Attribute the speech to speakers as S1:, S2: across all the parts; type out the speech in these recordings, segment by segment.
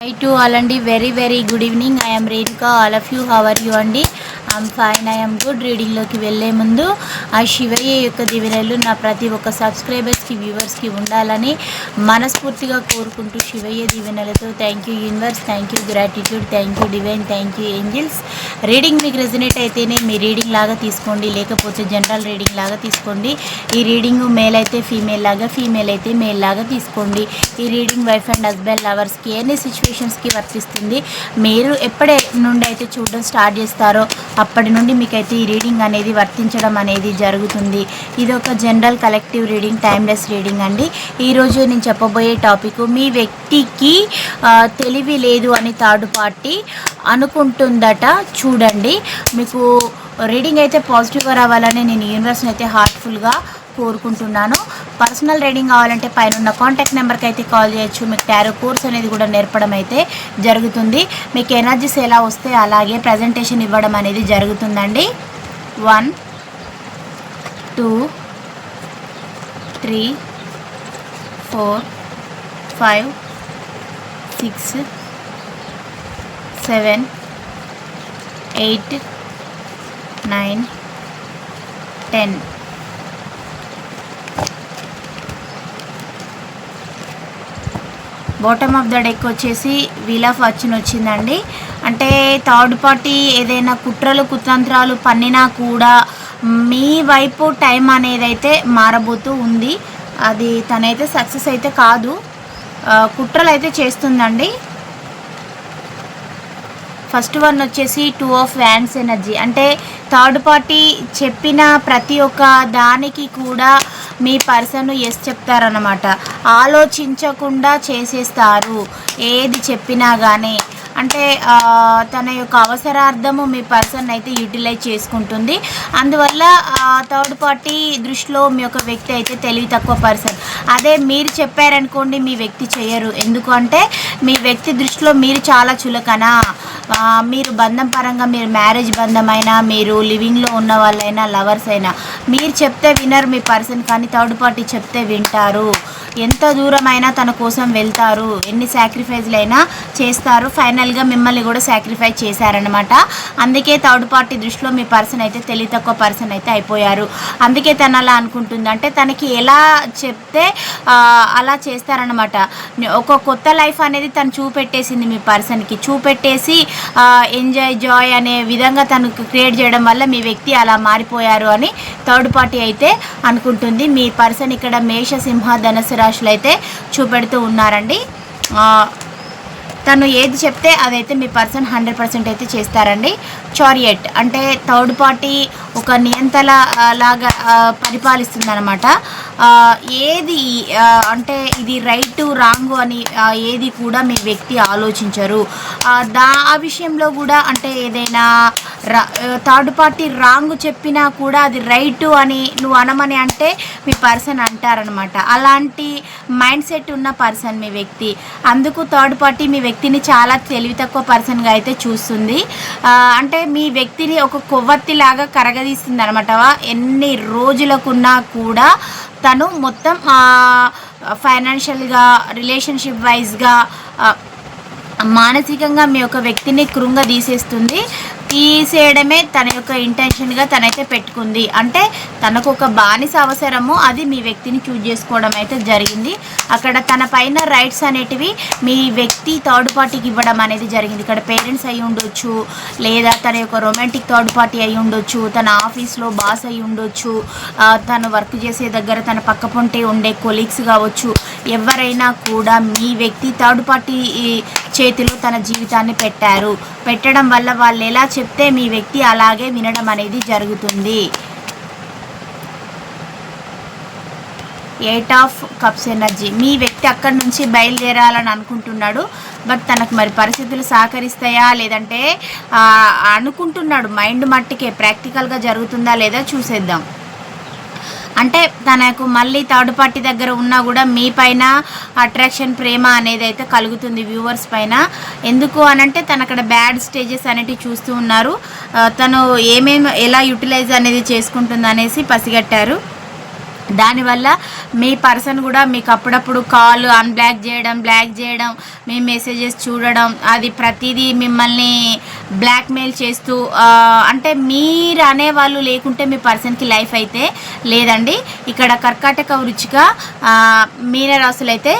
S1: High to all అండి very very good evening I'm Renuka all of you how are you అండి I'm fine I'm good రీడింగ్లోకి వెళ్ళే ముందు ఆ శివయ్య యొక్క దివెనలు నా ప్రతి ఒక్క సబ్స్క్రైబర్స్కి వ్యూవర్స్కి ఉండాలని మనస్ఫూర్తిగా కోరుకుంటూ శివయ్య దీవెనలతో thank you universe thank you gratitude thank you divine thank you angels reading మీకు రెజినేట్ అయితేనే మీ రీడింగ్ లాగా తీసుకోండి లేకపోతే జనరల్ రీడింగ్ లాగా తీసుకోండి. ఈ రీడింగ్ మేల్ అయితే ఫీమేల్ లాగా ఫీమేల్ అయితే మేల్ లాగా తీసుకోండి. ఈ రీడింగ్ వైఫ్ అండ్ హస్బెండ్ లవర్స్కి ఎన్ని సిచ్యువేషన్స్కి వర్తిస్తుంది మీరు ఎప్పటి నుండి అయితే చూడడం స్టార్ట్ చేస్తారో అప్పటి నుండి మీకైతే ఈ రీడింగ్ అనేది వర్తించడం అనేది జరుగుతుంది. ఇది ఒక general collective reading timeless reading అండి. ఈరోజు నేను చెప్పబోయే టాపిక్ మీ వ్యక్తికి తెలివి లేదు అని థర్డ్ పార్టీ అనుకుంటుందట చూడండి. మీకు రీడింగ్ అయితే పాజిటివ్గా రావాలని నేను యూనివర్స్ని అయితే హార్ట్ఫుల్గా కోరుకుంటున్నాను. పర్సనల్ రీడింగ్ కావాలంటే పైన ఉన్న కాంటాక్ట్ నెంబర్కి అయితే కాల్ చేయొచ్చు. మీకు టారో కోర్స్ అనేది కూడా నేర్పడం అయితే జరుగుతుంది. మీకు ఎనర్జీస్ ఎలా వస్తే అలాగే ప్రజెంటేషన్ ఇవ్వడం అనేది జరుగుతుందండి. One two three four five six seven eight nine ten bottom of the deck వచ్చేసి వీల్ ఆఫ్ ఫార్చ్యూన్ వచ్చిందండి. అంటే థర్డ్ పార్టీ ఏదైనా కుట్రలు కుతంత్రాలు పన్నినా కూడా మీ వైపు టైం అనేది అయితే మారబోతూ ఉంది. అది తనైతే సక్సెస్ అయితే కాదు. కుట్రలు అయితే చేస్తుందండి. ఫస్ట్ వన్ వచ్చేసి టూ ఆఫ్ వ్యాన్స్ ఎనర్జీ. అంటే థర్డ్ పార్టీ చెప్పిన ప్రతి ఒక్క దానికి కూడా మీ పర్సన్ ఎస్ చెప్తారనమాట ఆలోచించకుండా చేసేస్తారు. ఏది చెప్పినా కానీ అంటే తన యొక్క అవసరార్థము మీ పర్సన్ అయితే యూటిలైజ్ చేసుకుంటుంది. అందువల్ల థర్డ్ పార్టీ దృష్టిలో మీ యొక్క వ్యక్తి అయితే తెలివి తక్కువ పర్సన్ అదే మీరు చెప్పారనుకోండి మీ వ్యక్తి చేయరు. ఎందుకంటే మీ వ్యక్తి దృష్టిలో మీరు చాలా చులకన? మీరు బంధం పరంగా మీరు మ్యారేజ్ బంధమైనా మీరు లివింగ్లో ఉన్న వాళ్ళైనా లవర్స్ అయినా మీరు చెప్తే వినరు మీ పర్సన్ కానీ థర్డ్ పార్టీ చెప్తే వింటారు. ఎంత దూరమైనా తన కోసం వెళ్తారు ఎన్ని సాక్రిఫైజ్లు అయినా చేస్తారు ఫైనల్గా మిమ్మల్ని కూడా సాక్రిఫైస్ చేశారనమాట అందుకే థర్డ్ పార్టీ దృష్టిలో మీ పర్సన్ అయితే తెలివి తక్కువ పర్సన్ అయితే అయిపోయారు. అందుకే తను అలా అనుకుంటుంది. అంటే తనకి ఎలా చెప్తే అలా చేస్తారనమాట ఒక కొత్త లైఫ్ అనేది తను చూపెట్టేసింది మీ పర్సన్కి చూపెట్టేసి ఎంజాయ్ జాయ్ అనే విధంగా తను క్రియేట్ చేయడం వల్ల మీ వ్యక్తి అలా మారిపోయారు అని థర్డ్ పార్టీ అయితే అనుకుంటుంది. మీ పర్సన్ ఇక్కడ మేష సింహ ధనసు రాశులు అయితే చూపెడుతూ ఉన్నారండి. తను ఏది చెప్తే అదైతే మీ పర్సన్ హండ్రెడ్ పర్సెంట్ అయితే చేస్తారండి. చారియట్ అంటే థర్డ్ పార్టీ ఒక నియంతల లాగా పరిపాలిస్తుంది అనమాట ఏది అంటే ఇది రైట్ రాంగ్ అని ఏది కూడా మీ వ్యక్తి ఆలోచించరు. దా ఆ విషయంలో కూడా అంటే ఏదైనా థర్డ్ పార్టీ రాంగ్ చెప్పినా కూడా అది రైట్ అని నువ్వు అనమని అంటే మీ పర్సన్ అంటారనమాట అలాంటి మైండ్ సెట్ ఉన్న పర్సన్ మీ వ్యక్తి. అందుకు థర్డ్ పార్టీ మీ వ్యక్తిని చాలా తెలివి తక్కువ పర్సన్గా అయితే చూస్తుంది. అంటే మీ వ్యక్తిని ఒక కొవ్వొత్తి లాగా కరగదీస్తుంది అనమాట ఎన్ని రోజులకున్నా కూడా తను మొత్తం ఫైనాన్షియల్గా రిలేషన్షిప్ వైజ్గా మానసికంగా మీ యొక్క వ్యక్తిని కృంగ తీసేస్తుంది తీసేయడమే తన యొక్క ఇంటెన్షన్గా తనైతే పెట్టుకుంది. అంటే తనకు ఒక బానిస అవసరము అది మీ వ్యక్తిని చూజ్ చేసుకోవడం అయితే జరిగింది. అక్కడ తన పైన రైట్స్ అనేటివి మీ వ్యక్తి థర్డ్ పార్టీకి ఇవ్వడం అనేది జరిగింది. ఇక్కడ పేరెంట్స్ అయి ఉండొచ్చు లేదా తన యొక్క రొమాంటిక్ థర్డ్ పార్టీ అయి ఉండొచ్చు తన ఆఫీస్లో బాస్ అయి ఉండొచ్చు తను వర్క్ చేసే దగ్గర తన పక్క పొంటే ఉండే కొలీగ్స్ కావచ్చు. ఎవరైనా కూడా మీ వ్యక్తి థర్డ్ పార్టీ చేతిలో తన జీవితాన్ని పెట్టారు. పెట్టడం వల్ల వాళ్ళు ఎలా చెప్తే మీ వ్యక్తి అలాగే వినడం అనేది జరుగుతుంది. ఎయిట్ ఆఫ్ కప్స్ ఎనర్జీ మీ వ్యక్తి అక్కడి నుంచి బయలుదేరాలని అనుకుంటున్నాడు. బట్ తనకు మరి పరిస్థితులు సహకరిస్తాయా? లేదంటే అనుకుంటున్నాడు. మైండ్ మట్టికే ప్రాక్టికల్గా జరుగుతుందా లేదా చూసేద్దాం. అంటే తనకు మళ్ళీ థర్డ్ పార్టీ దగ్గర ఉన్నా కూడా మీ పైన అట్రాక్షన్ ప్రేమ అనేది అయితే కలుగుతుంది వ్యూవర్స్ పైన. ఎందుకు అనంటే తను అక్కడ బ్యాడ్ స్టేజెస్ అనేటివి చూస్తూ ఉన్నారు. తను ఏమేమి ఎలా యూటిలైజ్ అనేది చేసుకుంటుంది అనేసి పసిగట్టారు. దానివల్ల మీ పర్సన్ కూడా మీకు అప్పుడప్పుడు కాల్ అన్బ్లాక్ చేయడం బ్లాక్ చేయడం మీ మెసేజెస్ చూడడం అది ప్రతిదీ మిమ్మల్ని బ్లాక్మెయిల్ చేస్తూ అంటే మీరు అనేవాళ్ళు లేకుంటే మీ పర్సన్కి లైఫ్ అయితే లేదండి. ఇక్కడ కర్కాటక వృచ్చిక ఆ, మీనరాశులు అయితే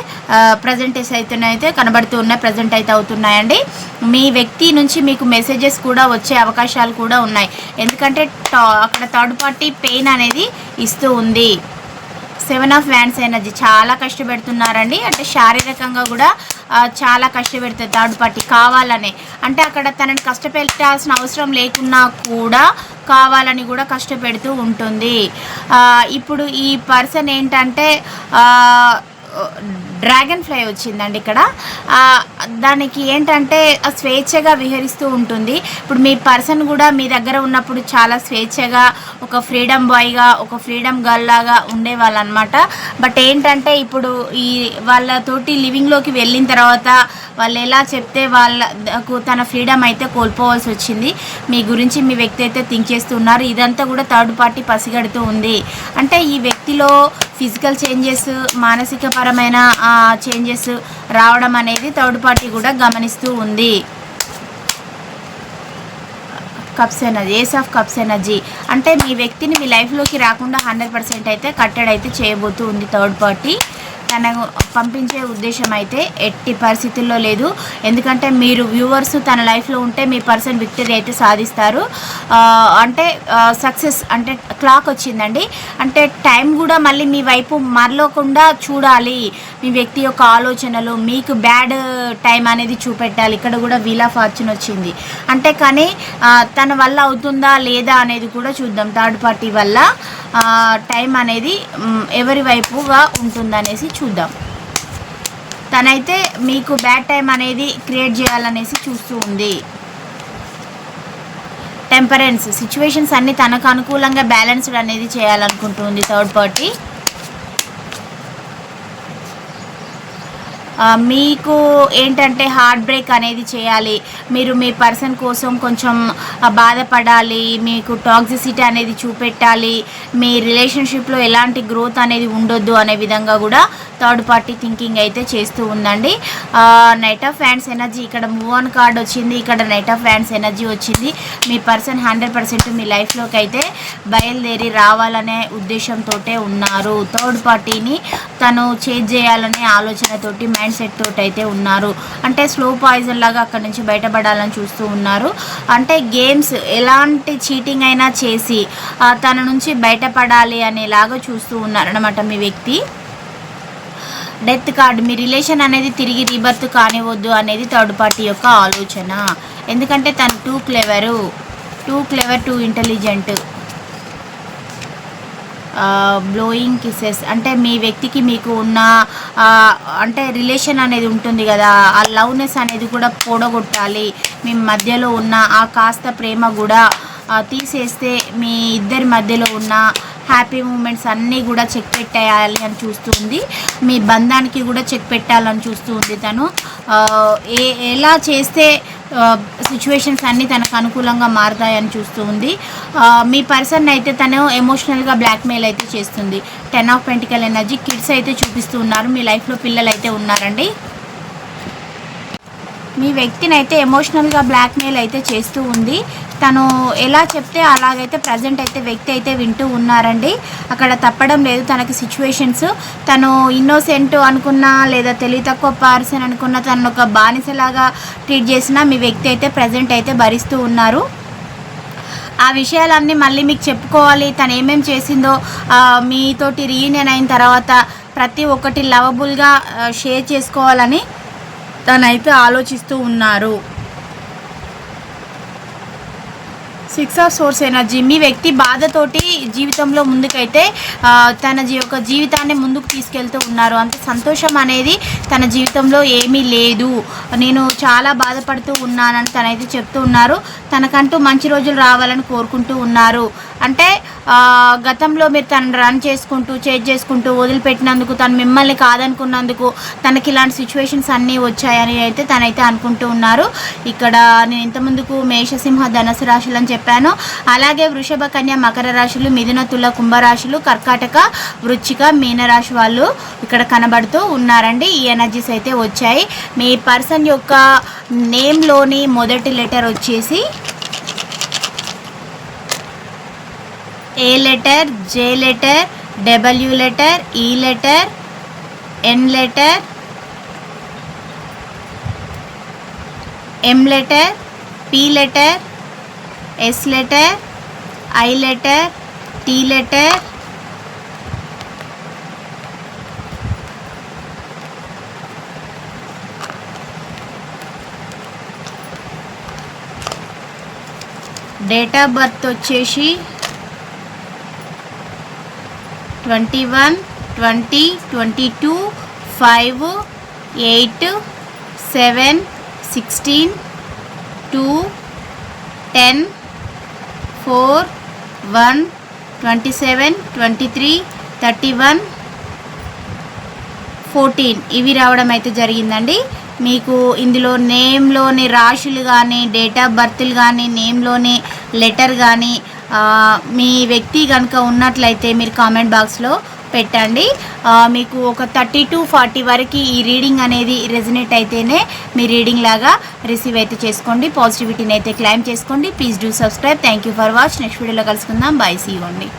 S1: ప్రజెంటేస్ అయితే కనబడుతూ ఉన్నాయి ప్రజెంట్ అయితే అవుతున్నాయండి. మీ వ్యక్తి నుంచి మీకు మెసేజెస్ కూడా వచ్చే అవకాశాలు కూడా ఉన్నాయి. ఎందుకంటే అక్కడ థర్డ్ పార్టీ పెయిన్ అనేది ఇస్తూ ఉంది. సెవెన్ ఆఫ్ వ్యాన్స్ ఎనర్జీ చాలా కష్టపెడుతున్నారండి. అంటే శారీరకంగా కూడా చాలా కష్టపెడుతుంది థర్డ్ పార్టీ కావాలనే. అంటే అక్కడ తనని కష్టపెట్టాల్సిన అవసరం లేకున్నా కూడా కావాలని కూడా కష్టపెడుతూ ఉంటుంది. ఇప్పుడు ఈ పర్సన్ ఏంటంటే డ్రాగన్ ఫ్లై వచ్చిందండి ఇక్కడ. దానికి ఏంటంటే స్వేచ్ఛగా విహరిస్తూ ఉంటుంది. ఇప్పుడు మీ పర్సన్ కూడా మీ దగ్గర ఉన్నప్పుడు చాలా స్వేచ్ఛగా ఒక ఫ్రీడమ్ బాయ్గా ఒక ఫ్రీడమ్ గర్ల్ లాగా ఉండేవాళ్ళు అనమాట బట్ ఏంటంటే ఇప్పుడు ఈ వాళ్ళతోటి లివింగ్లోకి వెళ్ళిన తర్వాత వాళ్ళు ఎలా చెప్తే వాళ్ళకు తన ఫ్రీడమ్ అయితే కోల్పోవాల్సి వచ్చింది. మీ గురించి మీ వ్యక్తి అయితే థింక్ చేస్తున్నారు ఇదంతా కూడా థర్డ్ పార్టీ పసిగడుతూ ఉంది. అంటే ఈ వ్యక్తిలో ఫిజికల్ చేంజెస్ మానసిక పరమైన చేంజెస్ రావడం అనేది థర్డ్ పార్టీ కూడా గమనిస్తూ ఉంది. Cups energy ace of cups energy అంటే మీ వ్యక్తిని మీ లైఫ్లోకి రాకుండా హండ్రెడ్ పర్సెంట్ అయితే కట్టెడ్ అయితే చేయబోతూ ఉంది థర్డ్ పార్టీ తనకు పంపించే ఉద్దేశం అయితే ఎట్టి పరిస్థితుల్లో లేదు. ఎందుకంటే మీరు వ్యూవర్స్ తన లైఫ్లో ఉంటే మీ పర్సన్ విక్టరీ అయితే సాధిస్తారు. అంటే సక్సెస్ అంటే క్లాక్ వచ్చిందండి. అంటే టైం కూడా మళ్ళీ మీ వైపు మరలోకుండా చూడాలి. మీ వ్యక్తి యొక్క ఆలోచనలు మీకు బ్యాడ్ టైం అనేది చూపెట్టాలి. ఇక్కడ కూడా వీల్ ఆఫ్ ఫార్చ్యూన్ వచ్చింది. అంటే కానీ తన వల్ల అవుతుందా లేదా అనేది కూడా చూద్దాం. థర్డ్ పార్టీ వల్ల. టైం అనేది ఎవరి వైపుగా ఉంటుందనేసి చూద్దాం. తనైతే మీకు బ్యాడ్ టైం అనేది క్రియేట్ చేయాలనేసి చూస్తూ ఉంది. టెంపరెన్స్ సిచ్యువేషన్స్ అన్నీ తనకు అనుకూలంగా బ్యాలెన్స్డ్ అనేది చేయాలనుకుంటుంది థర్డ్ పార్టీ. మీకు ఏంటంటే హార్ట్ బ్రేక్ అనేది చేయాలి. మీరు మీ పర్సన్ కోసం కొంచెం బాధపడాలి. మీకు టాక్సిసిటీ అనేది చూపెట్టాలి. మీ రిలేషన్షిప్లో ఎలాంటి గ్రోత్ అనేది ఉండొద్దు అనే విధంగా కూడా థర్డ్ పార్టీ థింకింగ్ అయితే చేస్తూ ఉందండి. నైట్ ఆఫ్ ఫ్యాన్స్ ఎనర్జీ ఇక్కడ మూవ్ ఆన్ కార్డ్ వచ్చింది. ఇక్కడ నైట్ ఆఫ్ ఫ్యాన్స్ ఎనర్జీ వచ్చింది. మీ పర్సన్ హండ్రెడ్ పర్సెంట్ మీ లైఫ్లోకి అయితే బయలుదేరి రావాలనే ఉద్దేశంతో ఉన్నారు. థర్డ్ పార్టీని తను చేంజ్ చేయాలనే ఆలోచనతోటి మైండ్ సెట్ తోటి అయితే ఉన్నారు. అంటే స్లో పాయిజన్ లాగా అక్కడ నుంచి బయటపడాలని చూస్తూ ఉన్నారు. అంటే గేమ్స్ ఎలాంటి చీటింగ్ అయినా చేసి తన నుంచి బయటపడాలి అనేలాగా చూస్తూ ఉన్నారనమాట మీ వ్యక్తి. డెత్ కార్డ్ మీ రిలేషన్ అనేది తిరిగి రీబర్త్ కానివద్దు అనేది థర్డ్ పార్టీ యొక్క ఆలోచన. ఎందుకంటే తను too clever too clever too intelligent. Blowing kisses అంటే మీ వ్యక్తికి మీకు ఉన్న అంటే రిలేషన్ అనేది ఉంటుంది కదా ఆ లవ్నెస్ అనేది కూడా పొడగొట్టాలి. మీ మధ్యలో ఉన్న ఆ కాస్త ప్రేమ కూడా తీసేస్తే మీ ఇద్దరి మధ్యలో ఉన్న హ్యాపీ మూమెంట్స్ అన్నీ కూడా చెక్ పెట్టేయాలి అని చూస్తుంది. మీ బంధానికి కూడా చెక్ పెట్టాలని చూస్తూ ఉంది తను ఏ ఎలా చేస్తే సిచ్యువేషన్స్ అన్నీ తనకు అనుకూలంగా మారుతాయని చూస్తూ ఉంది మీ పర్సన్ అయితే తను ఎమోషనల్గా బ్లాక్మెయిల్ అయితే చేస్తుంది. Ten of pentacles energy kids అయితే చూపిస్తూ ఉన్నారు. మీ లైఫ్లో పిల్లలు అయితే ఉన్నారండి. మీ వ్యక్తిని అయితే ఎమోషనల్గా బ్లాక్మెయిల్ అయితే చేస్తూ ఉంది. తను ఎలా చెప్తే అలాగైతే ప్రజెంట్ అయితే వ్యక్తి అయితే వింటూ ఉన్నారండి. అక్కడ తప్పడం లేదు తనకి సిచ్యువేషన్స్ తను ఇన్నోసెంట్ అనుకున్నా లేదా తెలివి తక్కువ పర్సన్ అనుకున్నా తను ఒక బానిసలాగా ట్రీట్ చేసినా మీ వ్యక్తి అయితే ప్రజెంట్ అయితే భరిస్తూ ఉన్నారు. ఆ విషయాలన్నీ మళ్ళీ మీకు చెప్పుకోవాలి. తను ఏమేం చేసిందో మీతోటి రీయూనియన్ అయిన తర్వాత ప్రతి ఒక్కటి లవబుల్గా షేర్ చేసుకోవాలని తనైతే ఆలోచిస్తూ ఉన్నారు. Six of swords energy. మీ వ్యక్తి బాధతోటి జీవితంలో ముందుకైతే తన జీ యొక్క జీవితాన్ని ముందుకు తీసుకెళ్తూ ఉన్నారు. అంత సంతోషం అనేది తన జీవితంలో ఏమీ లేదు. నేను చాలా బాధపడుతూ ఉన్నానని తనైతే చెప్తూ ఉన్నారు. తనకంటూ మంచి రోజులు రావాలని కోరుకుంటూ ఉన్నారు. అంటే గతంలో మీరు తను రన్ చేసుకుంటూ చేజ్ చేసుకుంటూ వదిలిపెట్టినందుకు తను మిమ్మల్ని కాదనుకున్నందుకు తనకి ఇలాంటి సిచ్యువేషన్స్ అన్నీ వచ్చాయని అయితే తనైతే అనుకుంటూ ఉన్నారు. ఇక్కడ నేను ఇంతకుముందుకు మేషసింహ ధనసు రాశులు అని చెప్పాను. అలాగే వృషభ కన్య మకర రాశులు మిథున తుల కుంభరాశులు కర్కాటక వృచ్చిక మీనరాశి వాళ్ళు ఇక్కడ కనబడుతూ ఉన్నారండి. ఈ ఎనర్జీస్ అయితే వచ్చాయి. మీ పర్సన్ యొక్క నేమ్లోని మొదటి లెటర్ వచ్చేసి A letter J letter W letter E letter N letter M letter P letter S letter I letter T letter date of birth వచ్చేసి twenty one twenty twenty two five eight seven sixteen two ten four one twenty seven twenty three thirty one fourteen. ఇవి రావడం అయితే జరిగిందండి. మీకు ఇందులో నేమ్లోని రాశులు కానీ date of బర్త్లు కానీ నేమ్లోని లెటర్ కానీ మీ వ్యక్తి కనుక ఉన్నట్లయితే మీరు కామెంట్ బాక్స్లో పెట్టండి. మీకు ఒక థర్టీ టు ఫార్టీ వరకు ఈ రీడింగ్ అనేది రెజినేట్ అయితేనే మీ రీడింగ్ లాగా రిసీవ్ అయితే చేసుకోండి. పాజిటివిటీని అయితే క్లైమ్ చేసుకోండి. Please do subscribe. Thank you for watch. Next వీడియోలో కలుసుకుందాం. Bye see. ఇవ్వండి